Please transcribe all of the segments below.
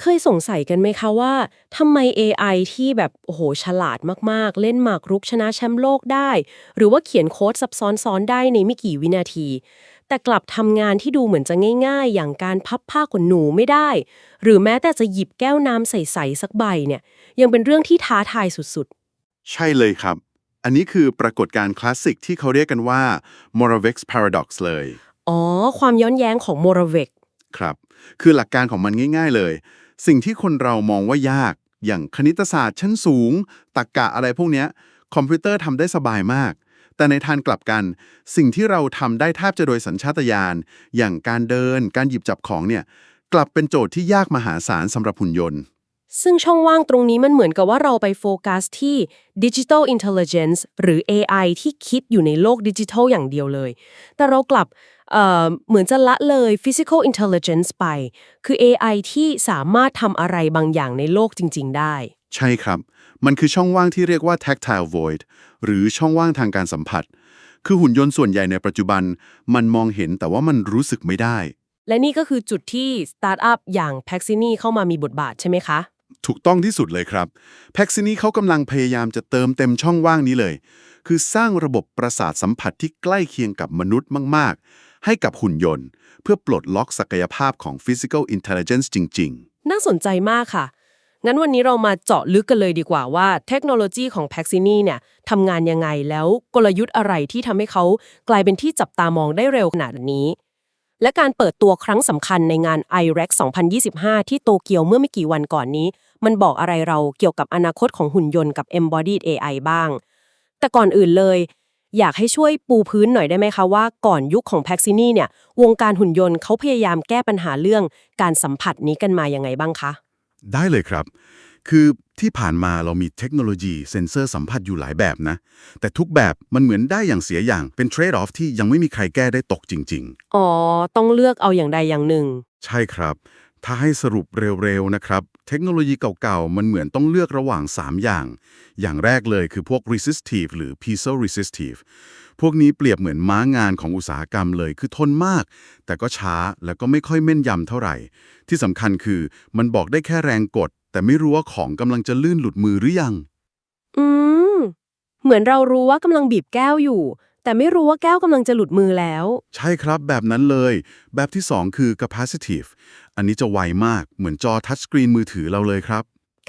เคยสงสัยกันไหมคะว่าทำไม AI ที่แบบ โอ้โห ฉลาดมาก ๆ เล่นหมากรุกชนะแชมป์โลกได้ หรือว่าเขียนโค้ดซับซ้อนๆได้ในไม่กี่วินาที แต่กลับทำงานที่ดูเหมือนจะง่าย ๆ อย่างการพับผ้าขนหนูไม่ได้ หรือแม้แต่จะหยิบแก้วน้ำใส ๆ สักใบเนี่ย ยังเป็นเรื่องที่ท้าทายสุดใช่เลยครับ อันนี้คือปรากฏการณ์คลาสสิกที่เขาเรียกกันว่า Moravec's Paradox เลยๆอ๋อ ความย้อนแย้งของโมราเวกครับ คือหลักการของมันง่าย ๆ เลย สิ่งที่คนเรามองว่ายาก อย่างคณิตศาสตร์ชั้นสูงตรรกกะอะไรพวกนี้คอมพิวเตอร์ทำได้สบายมาก แต่ในทางกลับกัน สิ่งที่เราทำได้แทบจะโดยสัญชาตญาณอย่างการเดิน การหยิบจับของเนี่ยกลับเป็นโจทย์ที่ยากมหาศาลสำหรับหุ่นยนต์ ซึ่งช่องว่างตรงนี้มันเหมือนกับว่าเราไปโฟกัสที่ Digital Intelligence หรือ AI ที่คิดอยู่ในโลกดิจิทัลอย่างเดียวเลย แต่เรากลับ เอ่อเหมือนจะละเลย Physical Intelligence ไป คือ AI ที่สามารถทำอะไรบางอย่างในโลกจริง ๆ ได้ ใช่ครับ มันคือช่องว่างที่เรียกว่า tactile void หรือช่องว่างทางการสัมผัส คือหุ่นยนต์ส่วนใหญ่ในปัจจุบัน มันมองเห็นแต่ว่ามันรู้สึกไม่ได้ และนี่ก็คือจุดที่สตาร์ทอัพอย่าง Paxini เข้ามามีบทบาทใช่ไหมคะ ถูกต้องที่สุดเลยครับแพ็กซินี่เขากำลังพยายามจะเติมเต็มช่องว่างนี้เลย คือสร้างระบบประสาทสัมผัสที่ใกล้เคียงกับมนุษย์มาก ๆ ให้กับหุ่นยนต์ เพื่อปลดล็อกศักยภาพของ Physical Intelligence จริง ๆ น่าสนใจมากค่ะ งั้นวันนี้เรามาเจาะลึกกันเลยดีกว่าว่าเทคโนโลยีของ Paxini เนี่ยทำงานยังไงแล้วกลยุทธ์อะไรที่ทำให้เขากลายเป็นที่จับตามองได้เร็วขนาดนี้ และการเปิดตัวครั้งสำคัญในงาน IREX 2025 ที่โตเกียวเมื่อไม่กี่วันก่อนนี้ มันบอกอะไรเราเกี่ยวกับอนาคตของหุ่นยนต์กับ Embodied AI บ้าง แต่ก่อนอื่นเลย อยากให้ช่วยปูพื้นหน่อยได้ไหมคะว่าก่อนยุคของ Paxini เนี่ยวงการหุ่นยนต์เขาพยายามแก้ปัญหาเรื่องการสัมผัสนี้กันมายังไงบ้างคะๆได้เลยครับ คือที่ผ่านมาเรามีเทคโนโลยีเซ็นเซอร์สัมผัสอยู่หลายแบบนะ แต่ทุกแบบมันเหมือนได้อย่างเสียอย่างเป็นเทรดออฟที่ยังไม่มีใครแก้ได้ตกจริง ๆ อ๋อ ต้องเลือกเอาอย่างใดอย่างหนึ่ง ใช่ครับ ถ้าให้สรุปเร็วๆนะครับ เทคโนโลยีเก่าๆ มันเหมือนต้องเลือกระหว่าง 3 อย่าง อย่างแรกเลยคือพวก resistive หรือ piezo resistive พวกนี้เปรียบเหมือนม้างานของอุตสาหกรรมเลยคือทนมาก แต่ก็ช้าแล้วก็ไม่ค่อยแม่นยำเท่าไหร่ ที่สำคัญคือมันบอกได้แค่แรงกด แต่ไม่รู้ว่าของกำลังจะลื่นหลุดมือหรือยัง อืม เหมือนเรารู้ว่ากำลังบีบแก้วอยู่ แต่ไม่รู้ว่าแก้วกำลังจะหลุดมือแล้ว ใช่ครับแบบนั้นเลย แบบที่ 2 คือ capacitive อันนี้จะไวมากเหมือนจอทัชสกรีนมือถือเราเลยครับ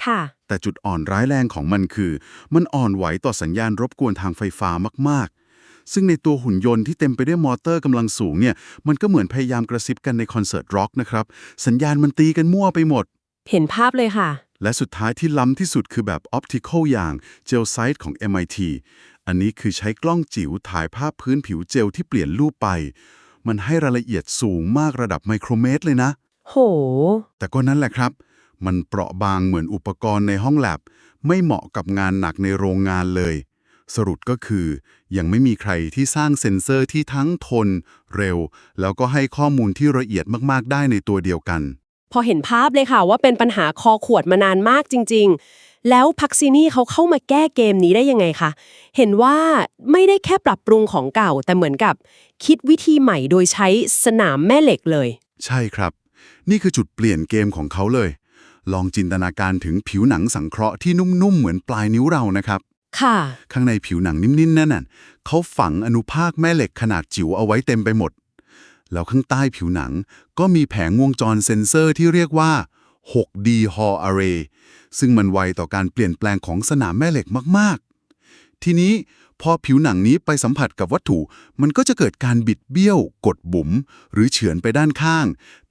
ค่ะ แต่จุดอ่อนร้ายแรงของมันคือ มันอ่อนไหวต่อสัญญาณรบกวนทางไฟฟ้ามากๆ ซึ่งในตัวหุ่นยนต์ที่เต็มไปด้วยมอเตอร์กำลังสูงเนี่ย มันก็เหมือนพยายามกระซิบกันในคอนเสิร์ตร็อกนะครับ สัญญาณมันตีกันมั่วไปหมด เห็นภาพเลยค่ะและสุดท้ายที่ล้ำที่สุดคือแบบ Optical อย่าง Gel Sight ของ MIT อันนี้คือใช้กล้องจิ๋วถ่ายภาพพื้นผิวเจลที่เปลี่ยนรูปไป มันให้รายละเอียดสูงมากระดับไมโครเมตรเลยนะ โห แต่ก็นั่นแหละครับ มันเปราะบางเหมือนอุปกรณ์ในห้องแลบ ไม่เหมาะกับงานหนักในโรงงานเลย สรุปก็คือ ยังไม่มีใครที่สร้างเซ็นเซอร์ที่ทั้งทน เร็ว แล้วก็ให้ข้อมูลที่ละเอียดมากๆได้ในตัวเดียวกัน พอเห็นภาพเลยค่ะว่าเป็นปัญหาคอขวดมานานมากจริง ๆ แล้วพักซินี่เขาเข้ามาแก้เกมนี้ได้ยังไงคะ เห็นว่าไม่ได้แค่ปรับปรุงของเก่า แต่เหมือนกับ คิดวิธีใหม่โดยใช้สนามแม่เหล็กเลย ใช่ครับ นี่คือจุดเปลี่ยนเกมของเขาเลย ลองจินตนาการถึงผิวหนังสังเคราะห์ที่นุ่มๆ เหมือนปลายนิ้วเรานะครับ ค่ะ ข้างในผิวหนังนิ่มๆนั่นน่ะเขาฝังอนุภาคแม่เหล็กขนาดจิ๋วเอาไว้เต็มไปหมด แล้วข้างใต้ผิวหนังก็มีแผงวงจรเซ็นเซอร์ที่เรียกว่า 6D Hall Array ซึ่งมันไวต่อการเปลี่ยนแปลงของสนามแม่เหล็กมากๆ ทีนี้พอผิวหนังนี้ไปสัมผัสกับวัตถุ มันก็จะเกิดการบิดเบี้ยว กดบุ๋ม หรือเฉือนไปด้านข้าง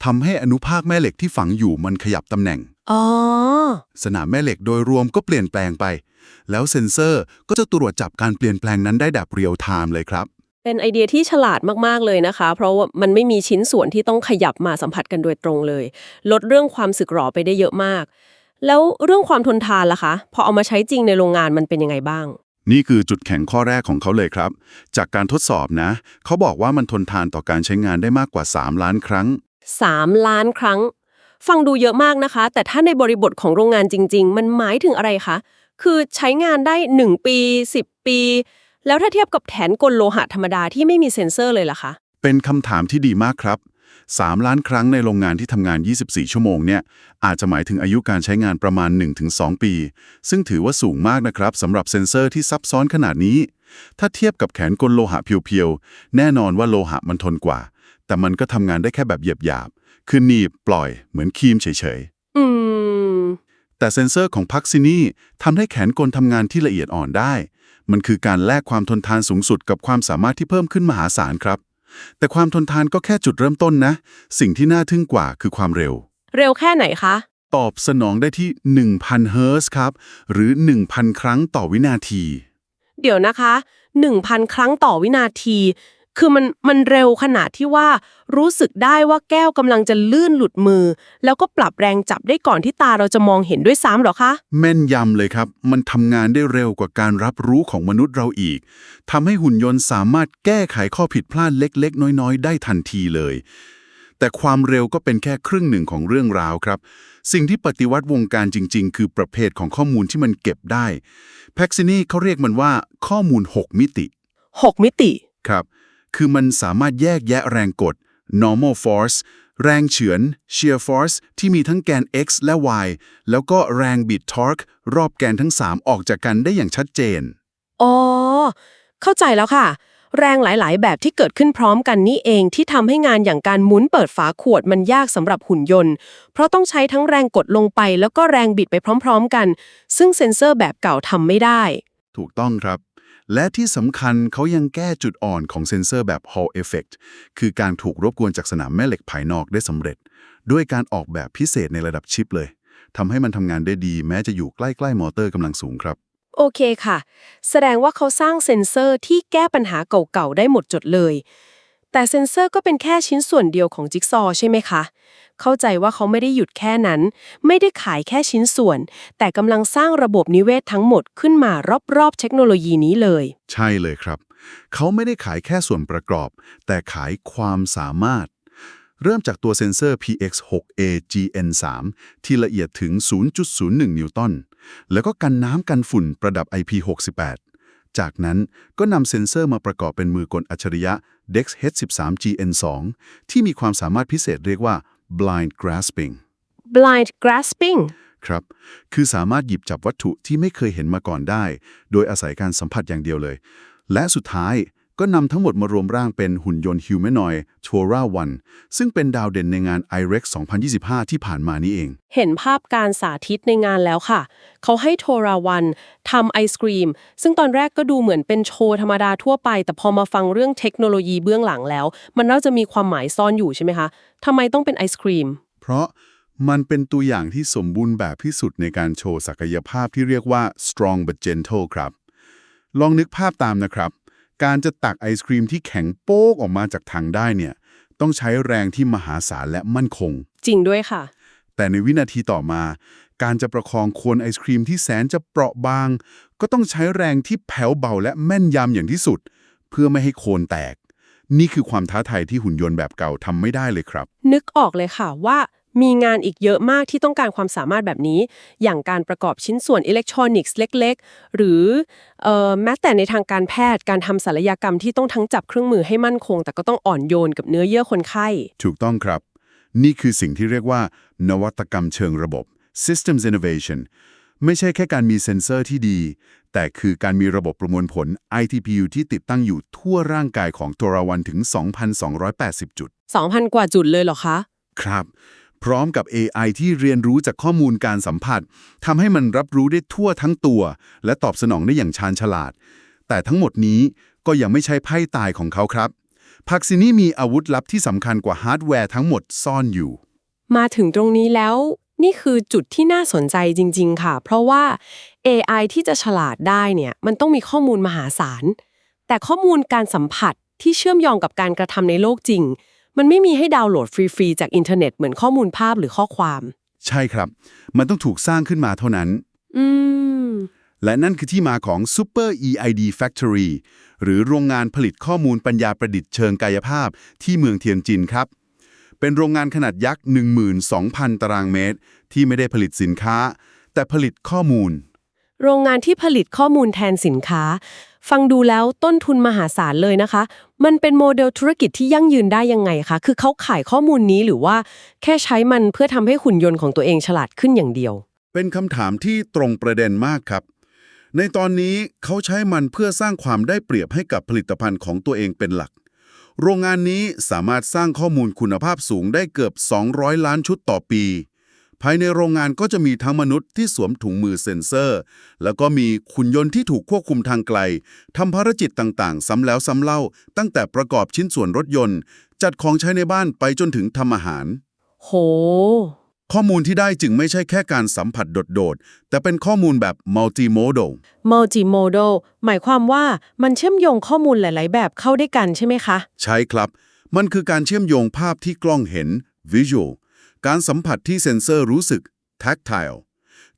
ทำให้อนุภาคแม่เหล็กที่ฝังอยู่มันขยับตำแหน่ง อ๋อ สนามแม่เหล็กโดยรวมก็เปลี่ยนแปลงไป แล้วเซ็นเซอร์ก็จะตรวจจับการเปลี่ยนแปลงนั้นได้แบบเรียลไทม์เลยครับ เป็นไอเดียที่ฉลาดมาก ๆ เลยนะคะ เพราะว่ามันไม่มีชิ้นส่วนที่ต้องขยับมาสัมผัสกันโดยตรงเลย ลดเรื่องความสึกหรอไปได้เยอะมาก แล้วเรื่องความทนทานล่ะคะ พอเอามาใช้จริงในโรงงานมันเป็นยังไงบ้าง นี่คือจุดแข็งข้อแรกของเขาเลยครับ จากการทดสอบนะ เขาบอกว่ามันทนทานต่อการใช้งานได้มากกว่า 3 ล้านครั้ง 3 ล้านครั้ง ฟังดูเยอะมากนะคะ แต่ถ้าในบริบทของโรงงานจริง ๆ มันหมายถึงอะไรคะ คือใช้งานได้ 1 ปี 10 ปี แล้วถ้าเทียบกับแถนกลโลหะธรรมดาที่ไม่มีเซ็นเซอร์เลยล่ะคะ เป็นคำถามที่ดีมากครับ 3 ล้านครั้งในโรงงานที่ทำงาน 24 ชั่วโมงเนี่ย อาจจะหมายถึงอายุการใช้งานประมาณ 1-2 ปี ซึ่งถือว่าสูงมากนะครับสำหรับเซ็นเซอร์ที่ซับซ้อนขนาดนี้ ถ้าเทียบกับแขนกลโลหะเพียวๆ แน่นอนว่าโลหะมันทนกว่า แต่มันก็ทำงานได้แค่แบบหยาบๆ คือหนีบปล่อยเหมือนครีมเฉยๆ อืม แต่เซ็นเซอร์ของพักซินี่ทำให้แขนกลทำงานที่ละเอียดอ่อนได้ มันคือการแลกความทนทานสูงสุดกับความสามารถที่เพิ่มขึ้นมหาศาลครับ แต่ความทนทานก็แค่จุดเริ่มต้นนะ สิ่งที่น่าทึ่งกว่าคือความเร็ว เร็วแค่ไหนคะ ตอบสนองได้ที่ 1,000 เฮิร์ตซ์ครับ หรือ 1,000 ครั้งต่อวินาที เดี๋ยวนะคะ 1,000 ครั้งต่อวินาที คือมันมันเร็วขนาดที่ว่ารู้สึกได้ว่าแก้วกำลังจะลื่นหลุดมือ แล้วก็ปรับแรงจับได้ก่อนที่ตาเราจะมองเห็นด้วยซ้ำเหรอคะ แม่นยำเลยครับ มันทำงานได้เร็วกว่าการรับรู้ของมนุษย์เราอีกทำให้หุ่นยนต์สามารถแก้ไขข้อผิดพลาดเล็ก ๆ น้อย ๆ ได้ทันทีเลย แต่ความเร็วก็เป็นแค่ครึ่งหนึ่งของเรื่องราวครับ สิ่งที่ปฏิวัติวงการจริง ๆ คือประเภทของข้อมูลที่มันเก็บได้แพ็กซินี่เขาเรียกมันว่า ข้อมูล 6 มิติ 6 มิติ ครับ คือมันสามารถแยกแยะแรงกด normal force แรงเฉือน shear force ที่มีทั้งแกน x และ y แล้วก็แรงบิด torque รอบแกนทั้ง 3 ออกจากกันได้อย่างชัดเจน อ๋อ เข้าใจแล้วค่ะ แรงหลาย ๆ แบบที่เกิดขึ้นพร้อมกันนี่เองที่ทำให้งานอย่างการหมุนเปิดฝาขวดมันยากสำหรับหุ่นยนต์ เพราะต้องใช้ทั้งแรงกดลงไป แล้วก็แรงบิดไปพร้อม ๆ กัน ซึ่งเซ็นเซอร์แบบเก่าทำไม่ได้ ถูกต้องครับ และที่สำคัญเขายังแก้จุดอ่อนของเซ็นเซอร์แบบ Hall Effect คือการถูกรบกวนจากสนามแม่เหล็กภายนอกได้สำเร็จ ด้วยการออกแบบพิเศษในระดับชิปเลยทำให้มันทำงานได้ดี แม้จะอยู่ใกล้ๆมอเตอร์กำลังสูงครับ โอเคค่ะ แสดงว่าเขาสร้างเซ็นเซอร์ที่แก้ปัญหาเก่าๆได้หมดจดเลย แต่เซ็นเซอร์ก็เป็นแค่ชิ้นส่วนเดียวของจิ๊กซอว์ใช่ไหมคะ เข้าใจว่าเขาไม่ได้หยุดแค่นั้น ไม่ได้ขายแค่ชิ้นส่วน แต่กำลังสร้างระบบนิเวศทั้งหมดขึ้นมารอบๆเทคโนโลยีนี้เลย ใช่เลยครับ เขาไม่ได้ขายแค่ส่วนประกอบ แต่ขายความสามารถ เริ่มจากตัวเซ็นเซอร์ PX6A GN3 ที่ละเอียดถึง 0.01 นิวตัน แล้วก็กันน้ำกันฝุ่นประดับ IP68 จากนั้นก็นำเซ็นเซอร์มาประกอบเป็นมือกลอัจฉริยะ Dex H13 GN2 ที่มีความสามารถพิเศษเรียกว่า blind grasping blind grasping ครับ คือสามารถหยิบจับวัตถุที่ไม่เคยเห็นมาก่อนได้ โดยอาศัยการสัมผัสอย่างเดียวเลย และสุดท้าย ก็นำทั้งหมดมารวมร่างเป็นหุ่นยนต์ Humanoid Tora 1ซึ่งเป็นดาวเด่นในงาน IREX 2025 ที่ผ่านมานี่เอง เห็นภาพการสาธิตในงานแล้วค่ะ เขาให้โทราวันทำไอศกรีม ซึ่งตอนแรกก็ดูเหมือนเป็นโชว์ธรรมดาทั่วไป แต่พอมาฟังเรื่องเทคโนโลยีเบื้องหลังแล้ว มันน่าจะมีความหมายซ่อนอยู่ใช่ไหมคะทำไมต้องเป็นไอศกรีม เพราะมันเป็นตัวอย่างที่สมบูรณ์แบบที่สุดในการโชว์ศักยภาพที่เรียกว่า strong but gentle ครับ ลองนึกภาพตามนะครับ การจะตักไอศครีมที่แข็งโป๊กออกมาจากถังได้เนี่ย ต้องใช้แรงที่มหาศาลและมั่นคง จริงด้วยค่ะ แต่ในวินาทีต่อมา การจะประคองโคนไอศครีมที่แสนจะเปราะบาง ก็ต้องใช้แรงที่แผ่วเบาและแม่นยำอย่างที่สุด เพื่อไม่ให้โคนแตก นี่คือความท้าทายที่หุ่นยนต์แบบเก่าทำไม่ได้เลยครับ นึกออกเลยค่ะว่า มีงานอีกเยอะมากที่ต้องการความสามารถแบบนี้ อย่างการประกอบชิ้นส่วนอิเล็กทรอนิกส์เล็ก ๆ หรือเอ่อแม้แต่ในทางการแพทย์การทำศัลยกรรมที่ต้องทั้งจับเครื่องมือให้มั่นคง แต่ก็ต้องอ่อนโยนกับเนื้อเยื่อคนไข้ ถูกต้องครับ นี่คือสิ่งที่เรียกว่า นวัตกรรมเชิงระบบ systems innovation ไม่ใช่แค่การมีเซ็นเซอร์ที่ดี แต่คือการมีระบบประมวลผล ITPU ที่ติดตั้งอยู่ทั่วร่างกายของตัวราวันถึง 2,280 จุด 2,000 กว่าจุดเลยเหรอคะ ครับ พร้อมกับ AI ที่เรียนรู้จากข้อมูลการสัมผัสทำให้มันรับรู้ได้ทั่วทั้งตัว และตอบสนองได้อย่างชาญฉลาด แต่ทั้งหมดนี้ก็ยังไม่ใช่ไพ่ตายของเขาครับพักซินี่มีอาวุธลับที่สำคัญกว่าฮาร์ดแวร์ทั้งหมดซ่อนอยู่ มาถึงตรงนี้แล้ว นี่คือจุดที่น่าสนใจจริง ๆ ค่ะ เพราะว่า AI ที่จะฉลาดได้เนี่ย มันต้องมีข้อมูลมหาศาล แต่ข้อมูลการสัมผัสที่เชื่อมโยงกับการกระทำในโลกจริง มันไม่มีให้ดาวน์โหลดฟรี ๆ จากอินเทอร์เน็ตเหมือนข้อมูลภาพหรือข้อความ ใช่ครับ มันต้องถูกสร้างขึ้นมาเท่านั้น อืม และนั่นคือที่มาของ Super EID Factory หรือโรงงานผลิตข้อมูลปัญญาประดิษฐ์เชิงกายภาพที่เมืองเทียนจินครับ เป็นโรงงานขนาดยักษ์ 12,000 ตารางเมตร ที่ไม่ได้ผลิตสินค้า แต่ผลิตข้อมูล โรงงานที่ผลิตข้อมูลแทนสินค้า ฟังดูแล้วต้นทุนมหาศาลเลยนะคะ มันเป็นโมเดลธุรกิจที่ยั่งยืนได้ยังไงคะ คือเขาขายข้อมูลนี้หรือว่าแค่ใช้มันเพื่อทำให้หุ่นยนต์ของตัวเองฉลาดขึ้นอย่างเดียว เป็นคำถามที่ตรงประเด็นมากครับ ในตอนนี้เขาใช้มันเพื่อสร้างความได้เปรียบให้กับผลิตภัณฑ์ของตัวเองเป็นหลัก โรงงานนี้สามารถสร้างข้อมูลคุณภาพสูงได้เกือบ 200 ล้านชุดต่อปี ภายในโรงงานก็จะมีทั้งมนุษย์ที่สวมถุงมือเซ็นเซอร์ แล้วก็มีหุ่นยนต์ที่ถูกควบคุมทางไกลทำภารกิจต่างๆ ซ้ำแล้วซ้ำเล่า ตั้งแต่ประกอบชิ้นส่วนรถยนต์ จัดของใช้ในบ้านไปจนถึงทำอาหาร โห ข้อมูลที่ได้จึงไม่ใช่แค่การสัมผัสโดดๆ แต่เป็นข้อมูลแบบ multimodal multimodal หมายความว่ามันเชื่อมโยงข้อมูลหลาย ๆ แบบเข้าด้วยกันใช่ไหมคะ ใช่ครับ มันคือการเชื่อมโยงภาพที่กล้องเห็น visual การสัมผัสที่เซ็นเซอร์รู้สึก tactile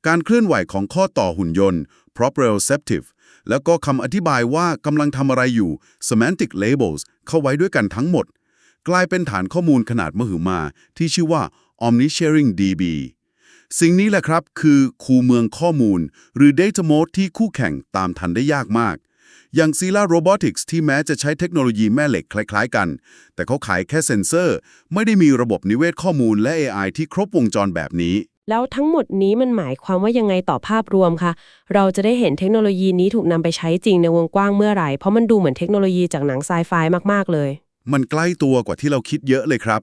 การเคลื่อนไหวของข้อต่อหุ่นยนต์ proprioceptive แล้วก็คำอธิบายว่ากำลังทำอะไรอยู่ semantic labels เข้าไว้ด้วยกันทั้งหมด กลายเป็นฐานข้อมูลขนาดมหึมา ที่ชื่อว่า omnisharing DB สิ่งนี้แหละครับคือคูเมืองข้อมูล หรือ Data Mode ที่คู่แข่งตามทันได้ยากมาก อย่างซีล่าโรบอติกส์ที่แม้จะใช้เทคโนโลยีแม่เหล็กคล้ายๆกัน แต่เขาขายแค่เซ็นเซอร์ ไม่ได้มีระบบนิเวศข้อมูลและ AI ที่ครบวงจรแบบนี้ แล้วทั้งหมดนี้มันหมายความว่ายังไงต่อภาพรวมคะเราจะได้เห็นเทคโนโลยีนี้ถูกนำไปใช้จริงในวงกว้างเมื่อไหร่เพราะมันดูเหมือนเทคโนโลยีจากหนังไซไฟมากๆเลย มันใกล้ตัวกว่าที่เราคิดเยอะเลยครับ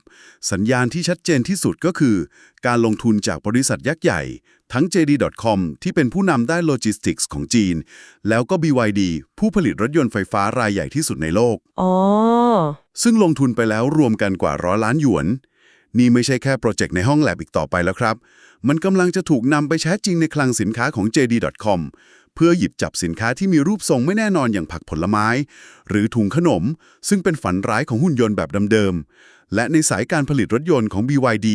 สัญญาณที่ชัดเจนที่สุดก็คือ การลงทุนจากบริษัทยักษ์ใหญ่ ทั้ง JD.com ที่เป็นผู้นำด้านโลจิสติกส์ของจีน แล้วก็ BYD ผู้ผลิตรถยนต์ไฟฟ้ารายใหญ่ที่สุดในโลกอ๋อซึ่งลงทุนไปแล้วรวมกันกว่าร้อยล้านหยวน นี่ไม่ใช่แค่โปรเจกต์ในห้องแลบอีกต่อไปแล้วครับ มันกำลังจะถูกนำไปใช้จริงในคลังสินค้าของ JD.com เพื่อหยิบจับสินค้าที่มีรูปทรงไม่แน่นอนอย่างผักผลไม้ หรือถุงขนม ซึ่งเป็นฝันร้ายของหุ่นยนต์แบบเดิมๆ และในสายการผลิตรถยนต์ของ BYD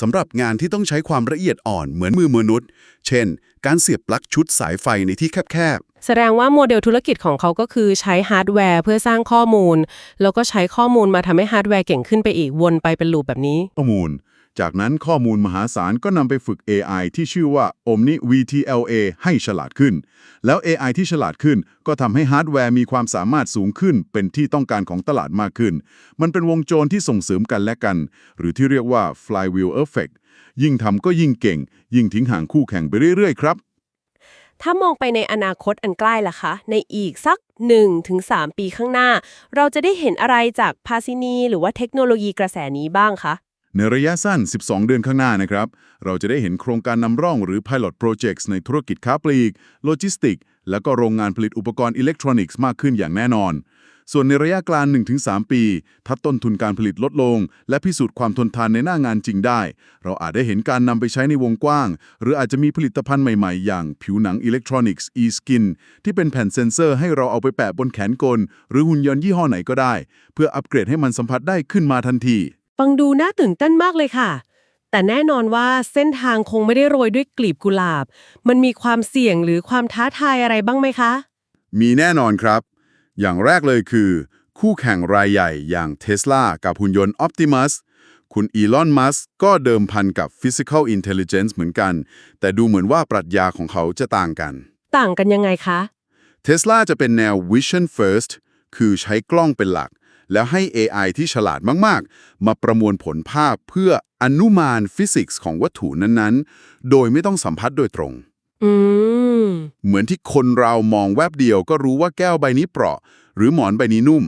สำหรับงานที่ต้องใช้ความละเอียดอ่อนเหมือนมือมนุษย์ เช่น การเสียบปลั๊กชุดสายไฟในที่แคบๆ แสดงว่าโมเดลธุรกิจของเขาก็คือใช้ฮาร์ดแวร์เพื่อสร้างข้อมูล แล้วก็ใช้ข้อมูลมาทำให้ฮาร์ดแวร์เก่งขึ้นไปอีกวนไปเป็นลูปแบบนี้ข้อมูล จากนั้นข้อมูลมหาศาลก็นำไปฝึก AI ที่ชื่อว่า Omni VTLA ให้ฉลาดขึ้น แล้ว AI ที่ฉลาดขึ้นก็ทำให้ฮาร์ดแวร์มีความสามารถสูงขึ้น เป็นที่ต้องการของตลาดมากขึ้น มันเป็นวงจรที่ส่งเสริมกันและกัน หรือที่เรียกว่า flywheel effect ยิ่งทำก็ยิ่งเก่ง ยิ่งทิ้งห่างคู่แข่งไปเรื่อยๆครับ ถ้ามองไปในอนาคตอันใกล้ล่ะคะ ในอีกสัก 1-3 ปีข้างหน้า เราจะได้เห็นอะไรจากภาซินีหรือว่าเทคโนโลยีกระแสนี้บ้างคะ ในระยะสั้น 12 เดือนข้างหน้านะครับ เราจะได้เห็นโครงการนำร่องหรือ Pilot Projects ในธุรกิจค้าปลีก โลจิสติก แล้วก็โรงงานผลิตอุปกรณ์อิเล็กทรอนิกส์มากขึ้นอย่างแน่นอน ส่วนในระยะกลาง 1-3 ปี ถ้าต้นทุนการผลิตลดลง และพิสูจน์ความทนทานในหน้างานจริงได้ เราอาจได้เห็นการนำไปใช้ในวงกว้าง หรืออาจจะมีผลิตภัณฑ์ใหม่ๆ อย่างผิวหนังอิเล็กทรอนิกส์ e-skin ที่เป็นแผ่นเซ็นเซอร์ให้เราเอาไปแปะบนแขนกล หรือหุ่นยนต์ยี่ห้อไหนก็ได้ เพื่ออัปเกรดให้มันสัมผัสได้ขึ้นมาทันที ฟังดูน่าตื่นเต้นมากเลยค่ะ แต่แน่นอนว่าเส้นทางคงไม่ได้โรยด้วยกลีบกุหลาบ มันมีความเสี่ยงหรือความท้าทายอะไรบ้างไหมคะ มีแน่นอนครับ อย่างแรกเลยคือ คู่แข่งรายใหญ่อย่าง Tesla กับหุ่นยนต์ Optimus คุณอีลอน มัสก็เดิมพันกับ Physical Intelligence เหมือนกัน แต่ดูเหมือนว่าปรัชญาของเขาจะต่างกัน ต่างกันยังไงคะ Tesla จะเป็นแนว Vision First คือใช้กล้องเป็นหลัก แล้วให้ AI ที่ฉลาดมากๆ มาประมวลผลภาพเพื่ออนุมานฟิสิกส์ของวัตถุนั้นๆ โดยไม่ต้องสัมผัสโดยตรงอืมเหมือนที่คนเรามองแวบเดียวก็รู้ว่าแก้วใบนี้เปราะ หรือหมอนใบนี้นุ่ม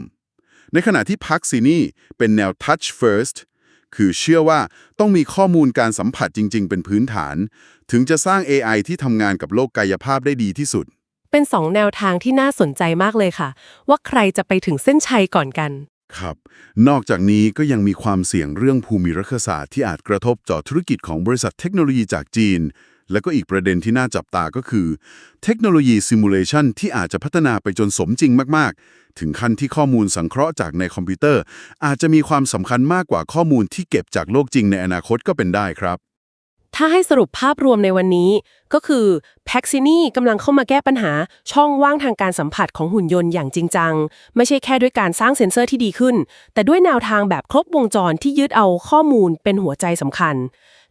ในขณะที่พักซินี่เป็นแนว touch first คือเชื่อว่าต้องมีข้อมูลการสัมผัสจริง ๆ เป็นพื้นฐาน ถึงจะสร้าง AI ที่ทำงานกับโลกกายภาพได้ดีที่สุด เป็นสองแนวทางที่น่าสนใจมากเลยค่ะ ว่าใครจะไปถึงเส้นชัยก่อนกัน ครับ นอกจากนี้ก็ยังมีความเสี่ยงเรื่องภูมิรัฐศาสตร์ที่อาจกระทบต่อธุรกิจของบริษัทเทคโนโลยีจากจีน และก็อีกประเด็นที่น่าจับตาก็คือ เทคโนโลยีซิมูเลชันที่อาจจะพัฒนาไปจนสมจริงมาก ๆ ถึงขั้นที่ข้อมูลสังเคราะห์จากในคอมพิวเตอร์ อาจจะมีความสำคัญมากกว่าข้อมูลที่เก็บจากโลกจริงในอนาคตก็เป็นได้ครับ ถ้าให้สรุปภาพรวมในวันนี้ ก็คือแพ็กซินี่กำลังเข้ามาแก้ปัญหาช่องว่างทางการสัมผัสของหุ่นยนต์อย่างจริงจัง ไม่ใช่แค่ด้วยการสร้างเซ็นเซอร์ที่ดีขึ้น แต่ด้วยแนวทางแบบครบวงจรที่ยึดเอาข้อมูลเป็นหัวใจสำคัญ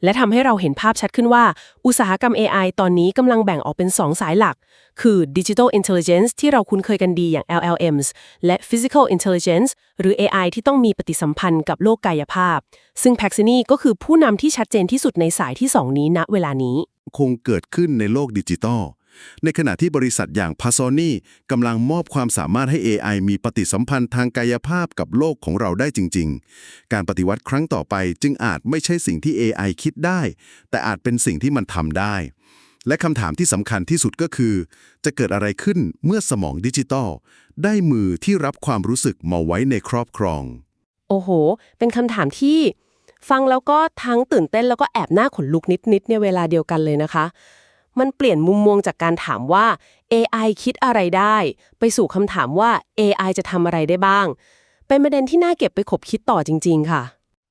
และทำให้เราเห็นภาพชัดขึ้นว่า อุตสาหกรรม AI ตอนนี้กำลังแบ่งออกเป็น 2 สายหลัก คือ Digital Intelligence ที่เราคุ้นเคยกันดีอย่าง LLMs และ Physical Intelligence หรือ AI ที่ต้องมีปฏิสัมพันธ์กับโลกกายภาพ ซึ่ง Paxini ก็คือผู้นำที่ชัดเจนที่สุดในสายที่ 2 นี้ณเวลานี้ คงเกิดขึ้นในโลกดิจิตอล ในขณะที่บริษัทอย่าง p a s o n y กำลังมอบความสามารถให้ AI มีปฏิสัมพันธ์ทางกายภาพกับโลกของเราได้จริง ๆ การปฏิวัติครั้งต่อไปจึงอาจไม่ใช่สิ่งที่ AI คิดได้ แต่อาจเป็นสิ่งที่มันทำได้ และคำถามที่สำคัญที่สุดก็คือ จะเกิดอะไรขึ้นเมื่อสมองดิจิตอลได้มือที่รับความรู้สึกมาไว้ในครอบครอง โอ้โห เป็นคำถามที่ฟังแล้วก็ทั้งตื่นเต้นแล้วก็แอบหน้าขนลุกนิดๆในเวลาเดียวกันเลยนะคะ มันเปลี่ยนมุมมองจากการถามว่า AI คิดอะไรได้ ไปสู่คำถามว่า AI จะทำอะไรได้บ้าง เป็นประเด็นที่น่าเก็บไปขบคิดต่อจริง ๆ ค่ะ